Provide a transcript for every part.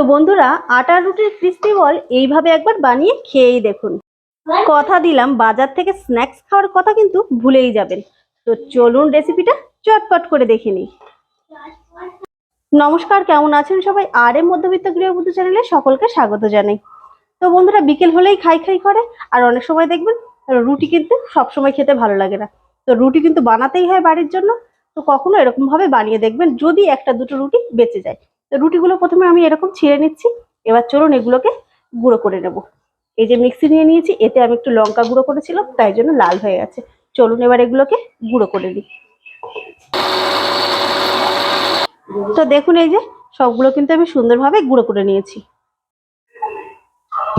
তো বন্ধুরা, আটা রুটির ক্রিস্পি বল এইভাবে একবার বানিয়ে খেয়েই দেখুন। কথা দিলাম, বাজার থেকে স্ন্যাক্স খাওয়ার কথা কিন্তু ভুলেই যাবেন। তো চলুন রেসিপিটা চটপট করে দেখে নিই। নমস্কার, কেমন আছেন সবাই? আর এম মধ্যবিত্ত গৃহবধূ চ্যানেলে সকলকে স্বাগত জানাই। তো বন্ধুরা, বিকেল হলেই খাই খাই করে, আর অনেক সময় দেখবেন রুটি কিন্তু সবসময় খেতে ভালো লাগে না। তো রুটি কিন্তু বানাতেই হয় বাড়ির জন্য, তো কখনো এরকম ভাবে বানিয়ে দেখবেন যদি একটা দুটো রুটি বেঁচে যায়। তো রুটিগুলো প্রথমে আমি এরকম ছিঁড়ে নিচ্ছি। এবার চলুন এগুলোকে গুঁড়ো করে নেব। এই যে মিক্সি নিয়ে নিয়েছি, এতে আমি একটু লঙ্কা গুঁড়ো করেছিলাম, তাই জন্য লাল হয়ে গেছে। চলুন এবার এগুলোকে গুঁড়ো করে দিই তো দেখুন এই যে, সবগুলো কিন্তু আমি সুন্দরভাবে গুঁড়ো করে নিয়েছি।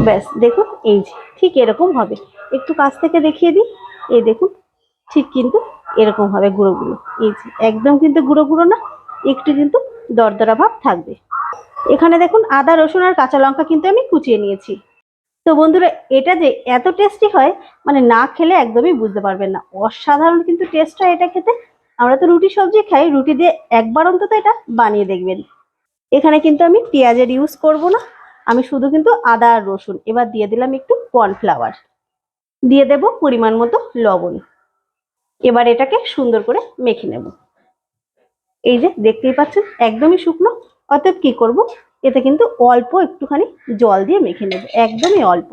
ব্যাস, দেখুন এই যে, ঠিক এরকম হবে। একটু কাছ থেকে দেখিয়ে দিই। এই দেখুন, ঠিক কিন্তু এরকম হবে গুঁড়ো গুঁড়ো এই যে, একদম কিন্তু গুঁড়ো গুঁড়ো না, একটু কিন্তু দরদরা ভাব থাকবে। এখানে দেখুন, আদা, রসুন আর কাঁচা লঙ্কা কিন্তু আমি কুচিয়ে নিয়েছি। তো বন্ধুরা, এটা যে এত টেস্টি হয় মানে না খেলে একদমই বুঝতে পারবেন না। অসাধারণ কিন্তু টেস্ট হয় এটা খেতে। আমরা তো রুটি সবজি খাই, রুটি দিয়ে একবার অন্তত এটা বানিয়ে দেখবেন। এখানে কিন্তু আমি পেঁয়াজের ইউজ করব না। আমি শুধু কিন্তু আদা আর রসুন। এবার দিয়ে দিলাম একটু কর্নফ্লাওয়ার দিয়ে দেব পরিমাণ মতো লবণ। এবার এটাকে সুন্দর করে মেখে নেব। এই যে দেখতেই পাচ্ছেন, একদমই শুকনো। অতএব কি করব? এতে কিন্তু অল্প একটুখানি জল দিয়ে মেখে নেব, একদমই অল্প।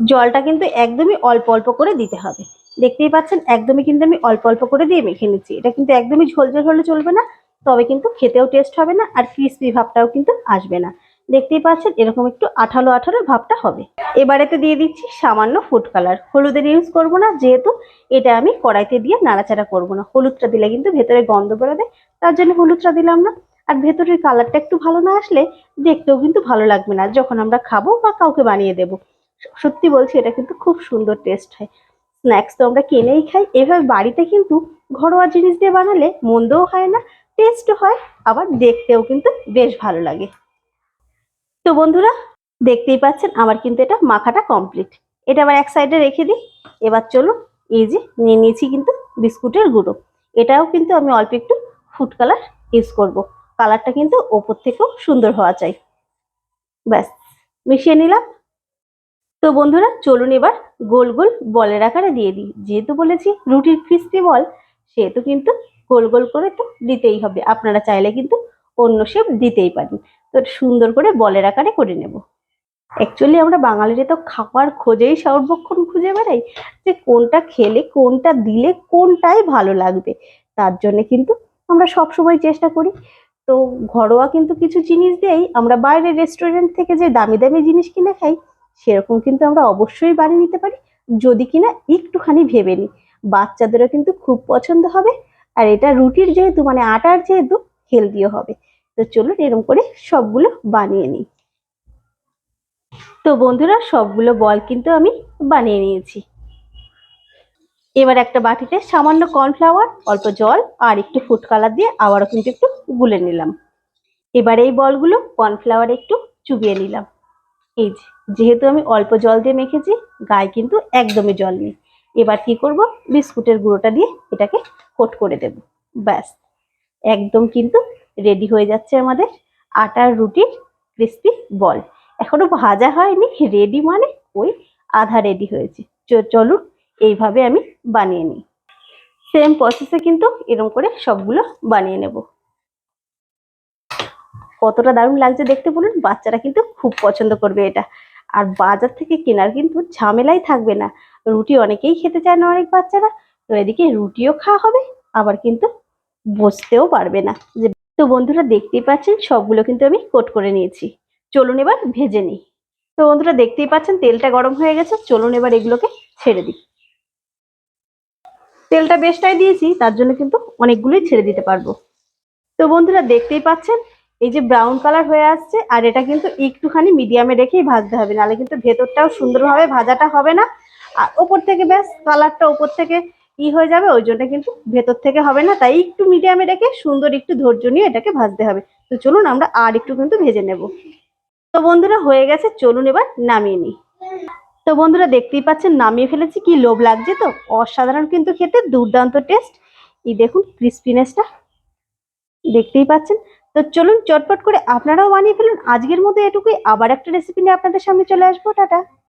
জলটা কিন্তু একদমই অল্প অল্প করে দিতে হবে। দেখতেই পাচ্ছেন, একদমই কিন্তু আমি অল্প অল্প করে দিয়ে মেখে নিচ্ছি। এটা কিন্তু একদমই ঝোলঝোল হলে চলবে না, তবে কিন্তু খেতেও টেস্ট হবে না, আর ক্রিসপি ভাবটাও কিন্তু আসবে না। দেখতেই পাচ্ছেন, এরকম একটু আঠালো আঠালো ভাবটা হবে। এবারেতে দিয়ে দিচ্ছি সামান্য ফুড কালার হলুদের ইউজ করব না, যেহেতু এটা আমি কড়াইতে দিয়ে নাড়াচাড়া করব না। হলুদটা দিলে কিন্তু ভেতরে গন্ধ বেরোবে, তার জন্য হলুদটা দিলাম না। আর ভেতরের কালারটা একটু ভালো না আসলে দেখতেও কিন্তু ভালো লাগবে না। যখন আমরা খাব বা কাউকে বানিয়ে দেবো। সত্যি বলছি, এটা কিন্তু খুব সুন্দর টেস্ট হয়। স্ন্যাক্স তো আমরা কিনেই খাই। এভাবে বাড়িতে কিন্তু ঘরোয়া জিনিস দিয়ে বানালে মন্দও হয় না টেস্টও হয়, আবার দেখতেও কিন্তু বেশ ভালো লাগে। তো বন্ধুরা, দেখতেই পাচ্ছেন আমার কিন্তু এটা মাখাটা কমপ্লিট এটা আবার এক সাইডে রেখে দিই। এবার চলুন, এই যে নিয়ে নিয়েছি কিন্তু বিস্কুটের গুঁড়ো। এটাও কিন্তু আমি অল্প একটু ফুড কালার ইউজ করব। কালারটা কিন্তু ওপর থেকেও সুন্দর হওয়া চাই। ব্যাস, মিশিয়ে নিলাম। তো বন্ধুরা, চলুন এবার গোল গোল বলের আকারে দিয়ে দিই। যেহেতু বলেছি রুটির ক্রিস্পি বল, সেহেতু কিন্তু গোল গোল করে তো দিতেই হবে। আপনারা চাইলে কিন্তু অন্য শেপ দিতেই পারেন। তো সুন্দর করে বলের আকারে করে নেব। অ্যাকচুয়ালি আমরা বাঙালিরা তো খাবার খোঁজেই সর্বক্ষণ খুঁজে বেড়াই যে কোনটা খেলে, কোনটা দিলে, কোনটাই ভালো লাগবে। তার জন্য কিন্তু আমরা সব সময় চেষ্টা করি। তো ঘরোয়া কিন্তু কিছু জিনিস দিয়েই আমরা বাইরের রেস্টুরেন্ট থেকে যে দামি দামি জিনিস কিনে খাই, সেরকম কিন্তু আমরা অবশ্যই বানিয়ে নিতে পারি। যদি কিনা একটুখানি ভেবে নিই, বাচ্চাদেরও কিন্তু খুব পছন্দ হবে। আর এটা রুটির যেহেতু মানে আটার যেহেতু হেলদিও হবে। তো চলুন এরকম করে সবগুলো বানিয়ে নিই। তো বন্ধুরা, সবগুলো বল কিন্তু আমি বানিয়ে নিয়েছি। এবার একটা বাটিতে সামান্য কর্নফ্লাওয়ার, অল্প জল আর একটু ফুড কালার দিয়ে আবারও কিন্তু একটু গুলে নিলাম। এবার এই বলগুলো কর্নফ্লাওয়ার একটু চুবিয়ে নিলাম। এই যেহেতু আমি অল্প জল দিয়ে মেখেছি, গায়ে কিন্তু একদমই জল নেই। এবার কি করব? বিস্কুটের গুঁড়োটা দিয়ে এটাকে কোট করে দেব। ব্যাস, একদম কিন্তু রেডি হয়ে যাচ্ছে আমাদের আটার রুটির ক্রিস্পি বল এখনও ভাজা হয়নি রেডি মানে ওই আধা রেডি হয়েছে। চলুন এইভাবে আমি বানিয়ে নিই। সেম প্রসেসে কিন্তু এরকম করে সবগুলো বানিয়ে নেব। কতটা দারুণ লাগছে দেখতে বলুন, বাচ্চারা কিন্তু খুব পছন্দ করবে এটা। আর বাজার থেকে কেনার কিন্তু ঝামেলাই থাকবে না। রুটি অনেকেই খেতে চায় না অনেক বাচ্চারা। তো এদিকে রুটিও খাওয়া হবে, আবার কিন্তু বসতেও পারবে না। যে তো বন্ধুরা দেখতেই পাচ্ছেন, সবগুলো কিন্তু আমি কোট করে নিয়েছি। চলুন এবার ভেজে নিই। তো বন্ধুরা দেখতেই পাচ্ছেন, তেলটা গরম হয়ে গেছে, চলুন এবার এগুলোকে ছেড়ে দিই। তেলটা বেশটাই দিয়েছি, তার জন্য কিন্তু অনেকগুলোই ছেড়ে দিতে পারব। তো বন্ধুরা দেখতেই পাচ্ছেন, এই যে ব্রাউন কালার হয়ে আসছে, আর এটা কিন্তু একটুখানি মিডিয়ামে রেখেই ভাজতে হবে, নাহলে কিন্তু ভেতরটাও সুন্দরভাবে ভাজাটা হবে না। আর ওপর থেকে ব্যাস, কালারটা ওপর থেকে ই হয়ে যাবে, ওই জন্য কিন্তু ভেতর থেকে হবে না। তাই একটু মিডিয়ামে রেখে সুন্দর একটু ধৈর্য নিয়ে এটাকে ভাজতে হবে। তো চলুন আমরা আর একটু কিন্তু ভেজে নেব। তো বন্ধুরা, হয়ে গেছে, চলুন এবার নামিয়ে নিই। তো বন্ধুরা, দেখতেই পাচ্ছেন, নামিয়ে ফেলেছি। কি লোভ লাগছে তো? অসাধারণ কিন্তু খেতে, দুর্দান্ত টেস্ট। এই দেখুন, ক্রিস্পিনেসটা। দেখতেই পাচ্ছেন। তো চলুন, চটপট করে আপনারাও বানিয়ে ফেলুন। আজকের মতো এটুকুই। আবার একটা রেসিপি নিয়ে আপনাদের সামনে চলে আসব। টাটা।